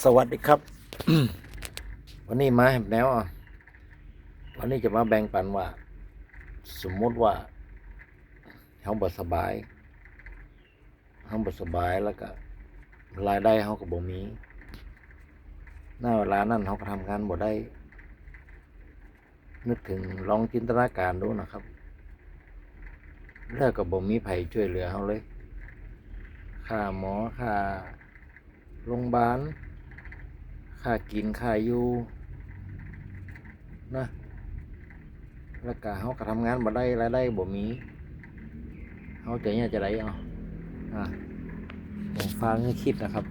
สวัสดีครับ วันนี้มาแหบแนวอะวันนี้จะมาแบ่งปันว่า สมมติว่าเขาบ่สบายเขาบ่สบายแล้วก็รายได้เขาก็บ่มีหน้าเวลานั้นเขาก็ทำงานบ่ได้ นึกถึงลองจินตนาการดูนะครับแล้วก็บ่มีไผช่วยเหลือเขาเลยค่าหมอค่าโรงพยาบาล ค่ากินค่าอยู่นะแล้วก็เขาก็ทำงานบ่ได้รายได้บ่มีเขาจะเนี่ยจะได้เอาอะผมฟังให้คิดนะครับ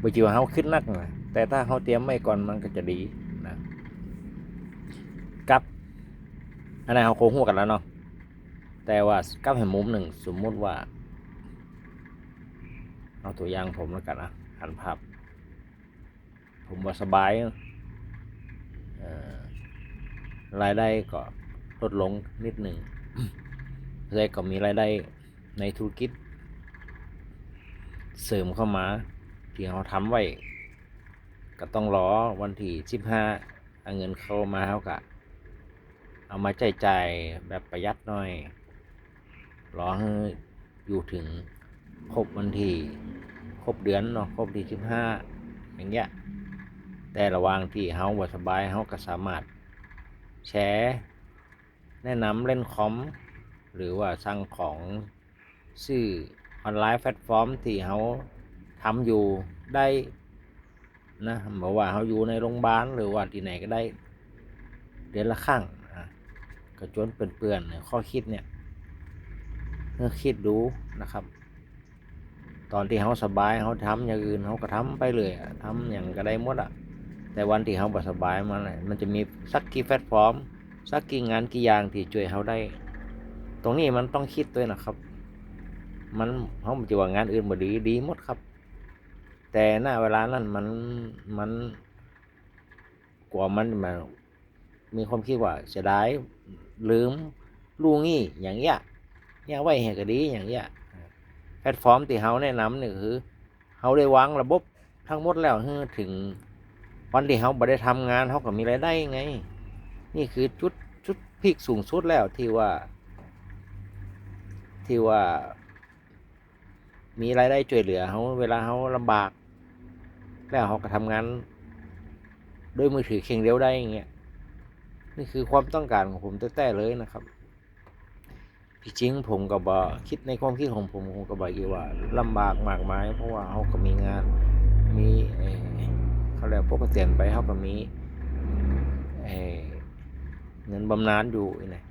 บ่จิว่าเขาขึ้นนักนะแต่ถ้าเขาเตรียมไว้ก่อนมันก็จะดีนะกับอันนั้นเขาโค้งหัวกันแล้วเนาะแต่ว่ากับเห็นมุมหนึ่งสมมุติว่า เอาตัวอย่างผมแล้วกันนะ หันภาพผมว่าสบายรายได้ก็ลดลงนิดหนึ่งเลยก็มีรายได้ในธุรกิจ เสริมเข้ามา ที่เขาทำไว้ ก็ต้องรอวันที่สิบห้าเอาเงินเข้ามาเขากะเอามาใช้จ่ายแบบประหยัดหน่อย รอให้อยู่ถึงครบวันที่ รบเดือนเนาะครบที่สิบห้าอย่างเงี้ยแต่ระว่างที่เฮาบ่สบายเฮาก็สามารถแชร์แนะนำเล่นคอม หรือว่าสั่งของซื้อออนไลน์แพลตฟอร์มที่เฮาทำอยู่ได้นะบอกว่าเฮาอยู่ในโรงพยาบาลหรือว่าที่ไหนก็ได้ เดือนละครั้งอะก็จนเปื่อนๆข้อคิดเนี่ยเพื่อคิดดูนะครับ ตอนที่เขาสบายเขาทำอย่างอื่นเขาก็ทำไปเลยอะทำอย่างก็ได้หมดอะแต่วันที่เขาบ่สบายมันน่ะมันจะมีสักกี่แพลตฟอร์มสักกี่งานกี่อย่างที่ช่วยเขาได้ ตรงนี้มันต้องคิดด้วยนะครับ มันเขาจะว่างานอื่นบ่ดีดีหมดครับ แต่หน้าเวลานั้นมันมันกว่ามันมามีความคิดว่าเสียดายลืมลูงี้อย่างเงี้ยเนี่ยไว้ให้ก็ดีอย่างเงี้ย ลตฟอร์มที่เขาแนะนำเนี่ยคือเขาได้วางระบบทั้งหมดแล้วเฮอถึงวันที่เขาบ่ได้ทำงานเขาก็มีรายได้ไง นี่คือจุดจุดพีคสูงสุดแล้วที่ว่า ที่ว่า มีรายได้ช่วยเหลือเขาเวลาเขาลำบาก แล้วเขาก็ทำงานด้วยมือถือเคียงเดียวได้อย่างเงี้ยนี่คือความต้องการของผมแต่ๆเลยนะครับ ที่จริงผมก็บอคิดในความคิดของผมผมก็บอกอยู่ว่าลำบากมากมาย เพราะว่าเขาก็มีงานมีเขาเรียกพวกเกษียณไปเขาก็มีเอ่อเงินบำนาญอยู่นะ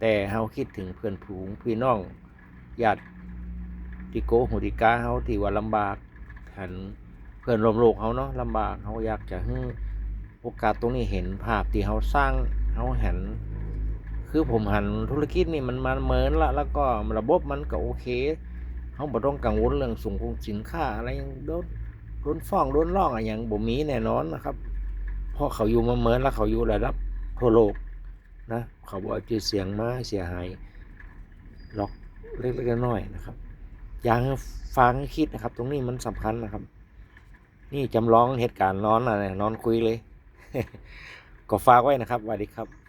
แต่เขาคิดถึงเพื่อนผูงพี่น้องญาติที่โกหูติกาเขาที่ว่าลำบากหันเพื่อนรวมโลกเขาเนาะลำบากเขาอยากจะให้โอกาสตรงนี้เห็นภาพที่เขาสร้างเขาเห็น คือผมหันธุรกิจนี่มันมาเหมินละแล้วก็ระบบมันก็โอเคเขาบ่ต้องกังวลเรื่องสูงคงสินค้าอะไรอยังโดนโดนฟ้องโดนร้องอะไรอย่างบ่มีแน่นอนนะครับเพราะเขาอยู่มาเหมินแล้วเขาอยู่ระดับทั่วโลกนะเขาบอกชื่อเสียงมาเสียหายล็อกเล็กๆน้อยๆนะครับอย่างฟังคิดนะครับ ตรงนี้มันสำคัญนะครับ นี่จำลองเหตุการณ์นอนอะไรนอนคุยเลย ก็ฝากไว้นะครับสวัสดีครับ